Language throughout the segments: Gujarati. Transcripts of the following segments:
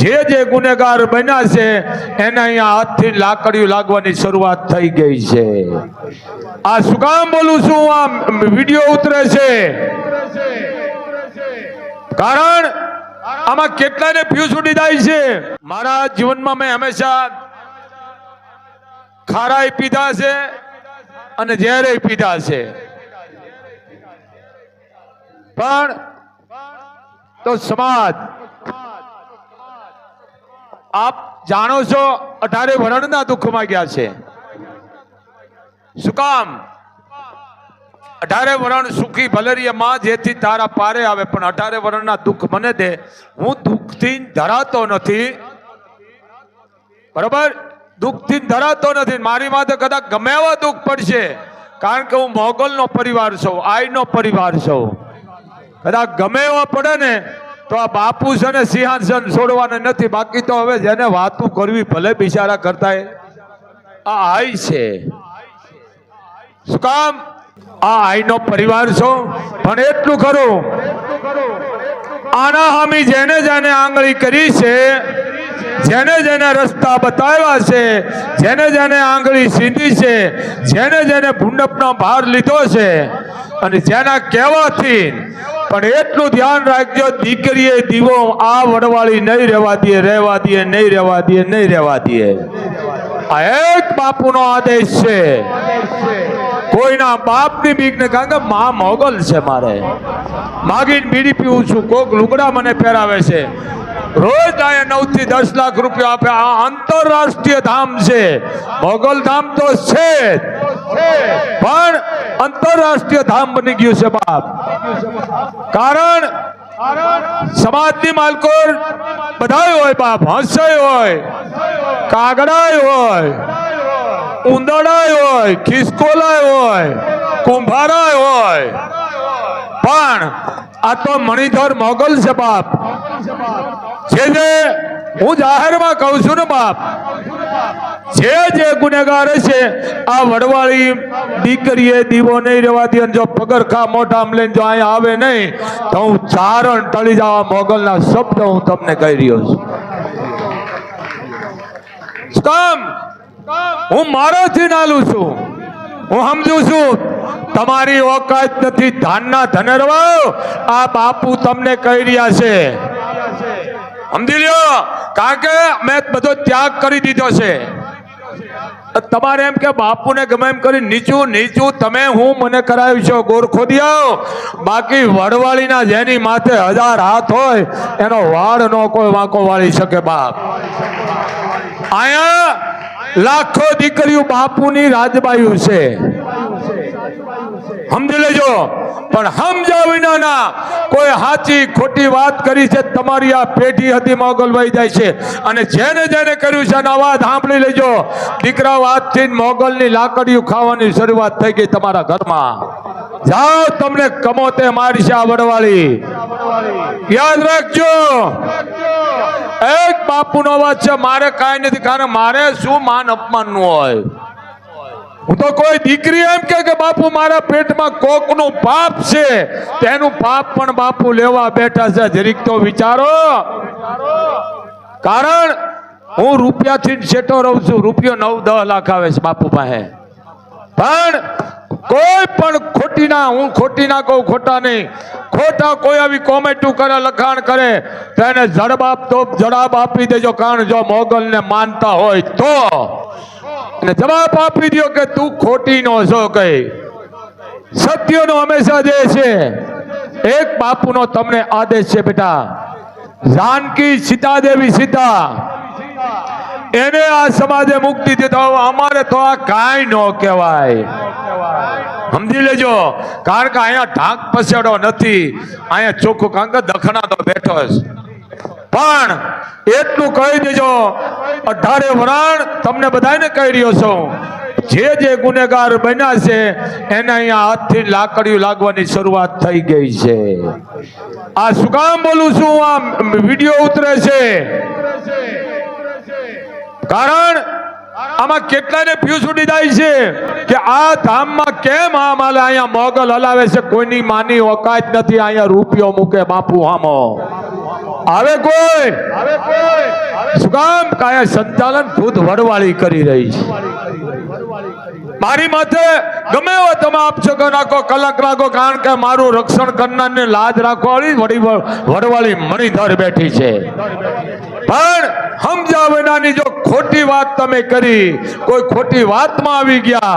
જે જે ગુનેગાર બન્યા છે, એને અહીંયા હાથથી લાકડીઓ લાગવાની શરૂઆત થઈ ગઈ છે. આ શું કામ બોલું છું? આ વીડિયો ઉતરે છે. કારણ આમાં કેટલાને ફ્યુઝ ઉડી જાય છે? મારા જીવનમાં મેં હંમેશા ખારાય પીધા છે અને ઝેરે પીધા છે. પણ તો સમાજ આપ જાણો છો અઢારે વર્ણના દુઃખમાં ગયા છે. શું કામ? અઢારે વરણ સુખી ભલેરિયામાં જેથી તારા પારે આવે, પણ અઢારે વર્ણના દુઃખ મને દે. હું દુઃખથી ધરાતો નથી. બરોબર? દુઃખથી ધરાતો નથી. મારી માથે કદાચ ગમે એવા દુઃખ પડશે, કારણ કે હું મોગલનો પરિવાર છું, આઈનો પરિવાર છું. કદાચ ગમે એવા પડે ને તો આ બાપુ છે ને સિંહાસન છોડવાના નથી, બાકી તો હવે જેને વાતું કરવી ભલે બિચારા કરતા આ આઈ છે. શું કામ? આ આઈનો પરિવાર છો? પણ એટલું ખરું. આના હામી જેને જેને આંગળી કરી છે, જેને જેને રસ્તા બતાવ્યા છે, જેને જેને આંગળી સીધી છે, જેને જેને ભૂંડપનો ભાર લીધો છે, અને જેના કહેવાથી પણ એટલું ધ્યાન રાખજો, દીકરીએ દીવો આ વડવાળી નહીં રહેવા દે રહેવા દે, નહીં રહેવા દે, નહીં રહેવા દે. આ એક બાપુનો આદેશ છે. કોઈના બાપની બીક ને કારણ કે મા મોગલ છે મારે. માગીને બીડી પીવું છું. કોક લુગડા મને પહેરાવે છે. રોજ આ નવથી દસ લાખ રૂપિયા આપે. આ આંતરરાષ્ટ્રીય ધામ છે. મોગલ ધામ તો છે. પણ આંતરરાષ્ટ્રીય ધામ બની ગયું છે બાપ. કારણ સમાજની માલકોર બધાય હોય બાપ. હંસાય હોય, કાગડાય હોય ઉંદડાય હોય, ખિસકોલાય હોય, કુંભારાય હોય. પણ આ તો મણિધર મોગલ છે બાપ. જે જે હું જાહેરમાં કહું છું ને બાપ જે જે ગુનેગાર છે, આ વડવાળી દીકરીએ દીવો નહીં રહેવા દે અને જો પગરખા મોઢામ લઈને જો અહીંયા આવે નહીં, તો હું ચારણ ટળી જવા મોગલના શબ્દ હું તમને કહી રહ્યો છું. હું મારાથી નાલું છું. હું સમજુ છું, તમારી ઓકાત નથી, ધાનના ધનરવાઓ આ બાપુ તમને કહી રહ્યા છે. સમજી લ્યો કારણ કે મેં બધો ત્યાગ કરી દીધો છે. તમારે એમ કે બાપુને ગમે એમ કરી, નીચું નીચું, તમે હું મને કરાવ્યું છો ગોરખો દિયો બાકી વડવાળીના જેની માથે હજાર હાથ હોય, એનો વાળ નો કોઈ વાંકો વાળી શકે બાપ. અહીંયા લાખો દીકરીઓ બાપુની રાજબાયું છે. સમજી લેજો. પણ સમજ્યા વિનાના કોઈ સાચી ખોટી વાત કરી છે, તમારી આ પેઢી હતી મોગલ વહી જાય છે. અને જેને જેને કર્યું છે એનો અવાજ સાંભળી લેજો. દીકરાઓ આજથી મોગલની લાકડીઓ ખાવાની શરૂઆત થઈ ગઈ તમારા ઘરમાં. જાઓ તમને કમોતે મારશે આ વડવાળી. યાદ રાખજો. એક બાપુનો અવાજ છે, મારે કાંઈ નથી, કારણ મારે શું માન અપમાનનું હોય? હું તો કોઈ દીકરી એમ કે બાપુ, મારા પેટમાં કોકનું પાપ છે. તેનું પાપ પણ બાપુ લેવા બેઠા છે. જરીક તો વિચારો. કારણ હું રૂપિયાથી છેટો રહું છું. રૂપિયો નવ દસ લાખ આવે છે બાપુ પાસે. પણ કોઈ પણ ખોટી ના હું ખોટી ના કહું, ખોટા નહીં. ખોટા કોઈ આવી કોમેન્ટું કરે, લખાણ કરે, તો એને જડબાપ તો જવાબ આપી દેજો. કારણ જો મોગલને માનતા હોય તો. અને જવાબ આપી દો કે તું ખોટી નો છો કઈ. સત્યનો હંમેશા જે છે, એક બાપુનો તમને આદેશ છે, બેટા. જાનકી સીતા દેવી સીતા. એને આ સમાજે મુક્તિ દીધો. અમારે તો આ કાંઈ ન કહેવાય. સમજી લેજો. કારણ કે અહીંયા ઢાંક પસેડો નથી. અહીંયા ચોખ્ખું કારણ કે દખણા તો બેઠો છે પણ એટલું કહી દેજો, અઢારે વરાણ તમને બધાને કહી રહ્યો છું. જે જે ગુનેગાર બન્યા છે, એને અહીંયા હાથથી લાકડીઓ લાગવાની શરૂઆત થઈ ગઈ છે. આ શું કામ બોલું છું? આ વીડિયો ઉતરે છે. કારણ આમાં કેટલાને ફ્યુઝ ઉડી જાય છે કે આ ધામમાં કેમ આ માલે અહીંયા મોગલ હલાવે છે? કોઈની માની ઓકાત નથી, અહીંયા રૂપિયો મૂકે બાપુ હામો. આવે કોઈ? શું કામ? કાયા સંચાલન ખુદ વડવાળી કરી રહી છે. મારી માથે ગમે એવો તમે આપશકો નાખો કલક રાખો કારણ કે મારું રક્ષણ કરનારને લાજ રાખવાળી વડી વડવાળી મણિધર બેઠી છે. પણ સમજ્યા વિનાની જો ખોટી વાત તમે કરી કોઈ ખોટી વાતમાં આવી ગયા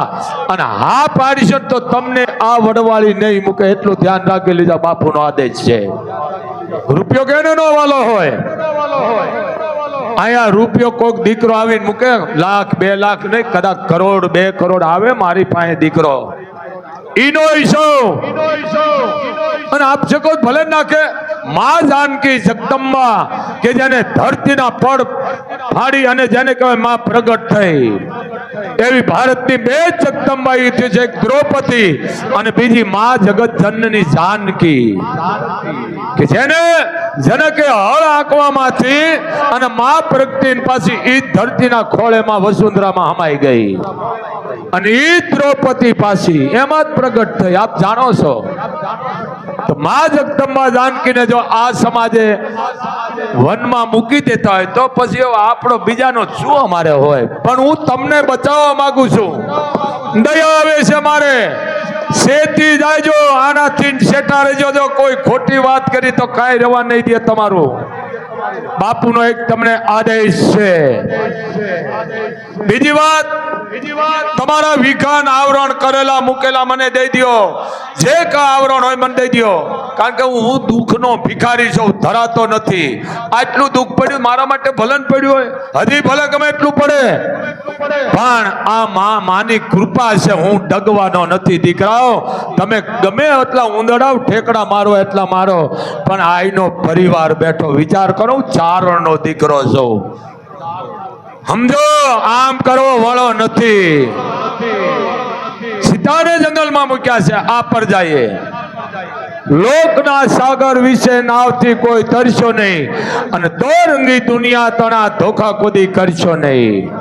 અને હા પાડીશો તો તમને આ વડવાળી નહીં મૂકે એટલું ધ્યાન રાખી લીધા બાપુનો આદેશ છે. રૂપિયો કેનો નો વાલો હોય. અહીંયા રૂપિયો કોક દીકરો આવીને મૂકે, લાખ, બે લાખ નહીં, કદાચ કરોડ, બે કરોડ આવે મારી પાસે દીકરો. ઈનો ઈશો. અને આપ શકો ભલે નાખે, માં જાનકી જગદંબા કે જેને ધરતીના પડ ફાડી અને જેને કહેવાયમાં પ્રગટ થઈ. એવી ભારતની બે જગદંબા યુદ્ધ છે એક દ્રૌપદી અને બીજી મા જગત જનની જાનકી. કે જેને જનકે હળ આંકવામાંથી અને મા પ્રગટી પાછી ઈ ધરતીના ખોળેમાં વસુંધરામાં હમાઈ ગઈ. અને ઈ દ્રૌપદી પાછી એમાં જ પ્રગટ થઈ. આપ જાણો છો તો મા જગદંબા જાનકીને જો આ સમાજે વનમાં મૂકી દેતા હોય તો પછી આપણો બીજાનો શું અમારે હોય. પણ હું તમને બચાવવા માંગુ છું. દયા આવે છે મારે. શેતી જાયજો આનાથી શેઠા રહેજો. જો કોઈ ખોટી વાત કરી તો કાંઈ રહેવા નહીં દે તમારું. બાપુનો એક તમને આદેશ છે. બીજી વાત તમારા વિખાન આવરણ કરેલા, મૂકેલા મને દઈ દ્યો. જે કા આવરણ હોય મને દઈ દ્યો. કારણ કે હું દુઃખનો ભિખારી છું, ધરાતો નથી. આટલું દુઃખ પડ્યું, મારા માટે ભલન પડ્યું હોય. હજી ભલે ગમે એટલું પડે. પણ આ મા, માની કૃપા છે, હું ડગવાનો નથી, દીકરાઓ. તમે ગમે એટલા ઉંદડાવ ઠેકડા મારો, એટલા મારો. પણ આઈનો પરિવાર બેઠો, વિચાર કરો ચારણનો દીકરો છું. સમજો, આમ કરવો વળો નથી. સીતાને જંગલમાં મૂક્યા છે, આ પર જઈએ. લોકના સાગર વિશે નાવથી કોઈ તરશો નહીં. અને દોરંગી દુનિયા તણા ધોખા કુદી કરશો નહીં.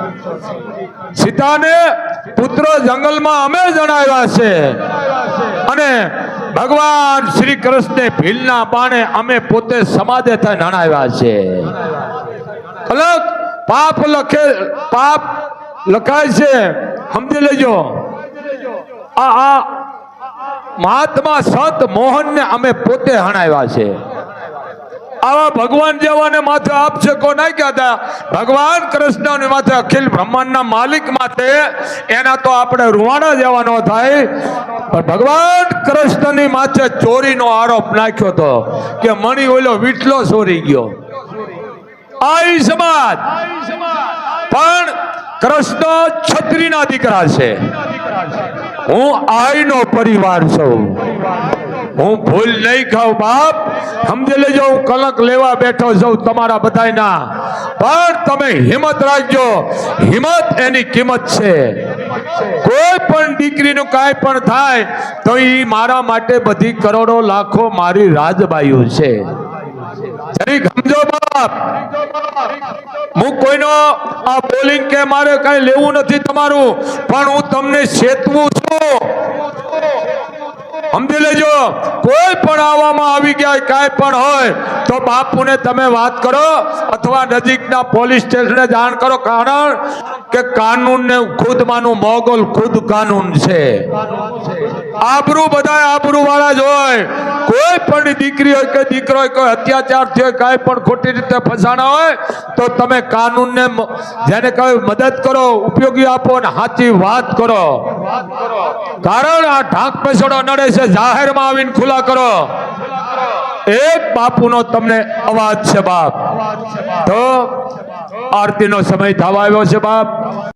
સીતાને પુત્રો જંગલમાં અમે જણાવ્યા છે. અને ભગવાન શ્રી કૃષ્ણે ભીલના બાણે અમે પોતે સમાધે થઈ નણાવ્યા છે. અલગ પાપ લખે, પાપ લખાય છે. સમજી લેજો. આ આ મહાત્મા સંત મોહનને અમે પોતે હણાવ્યા છે. આવા ભગવાન જેવાને માથે આપશે કો નહીં કહેતા? ભગવાન કૃષ્ણ માથે અખિલ બ્રહ્માંડના માલિક માથે એના તો આપણે રૂવાણા જેવા ન થાય. પણ ભગવાન કૃષ્ણની માથે ચોરીનો આરોપ નાખ્યો તો કે મણી ઓલો વિટલો ચોરી ગયો. આઈ સમાજ પણ કૃષ્ણ છત્રીના દીકરા છે. હું આઈનો પરિવાર છું. હું ભૂલ નહીં ખાઉં બાપ. સમજી લેજો હું કલક લેવા બેઠો છું તમારા બધાયના. પણ તમે હિંમત રાખજો. હિંમત એની કિંમત છે. કોઈ પણ દીકરીનું કાંઈ પણ થાય તો એ મારા માટે બધી કરોડો લાખો મારી રાજબાઈઓ છે. જરીક સમજો બાપ. હું કોઈનો આ બોલિંગ કે મારે કઈ લેવું નથી તમારું, પણ હું તમને ચેતવું છું. સમજી લેજો, કોઈ પણ આવવામાં આવી ગયા, કાંઈ પણ હોય, તો બાપુને તમે વાત કરો, અથવા નજીકના પોલીસ સ્ટેશને જાણ કરો, કારણ કે કાનૂન ને ખુદ માનું મોગલ ખુદ કાનૂન છે. આબરૂ બધા આબરૂ વાળા જ હોય. કોઈ પણ દીકરી હોય કે દીકરો હોય, કોઈ અત્યાચાર થયો, કાંઈ પણ ખોટી રીતે ફસાણા હોય, તો તમે કાનૂનને જેને કહે મદદ કરો, ઉપયોગી આપો અને સાચી વાત કરો. કારણ આ ઢાંક પેસડો નડે છે, જાહેરમાં આવીને ખુલ્લા કરો. એક બાપુનો તમને અવાજ છે બાપ. તો આરતીનો સમય થવા આવ્યો છે બાપ.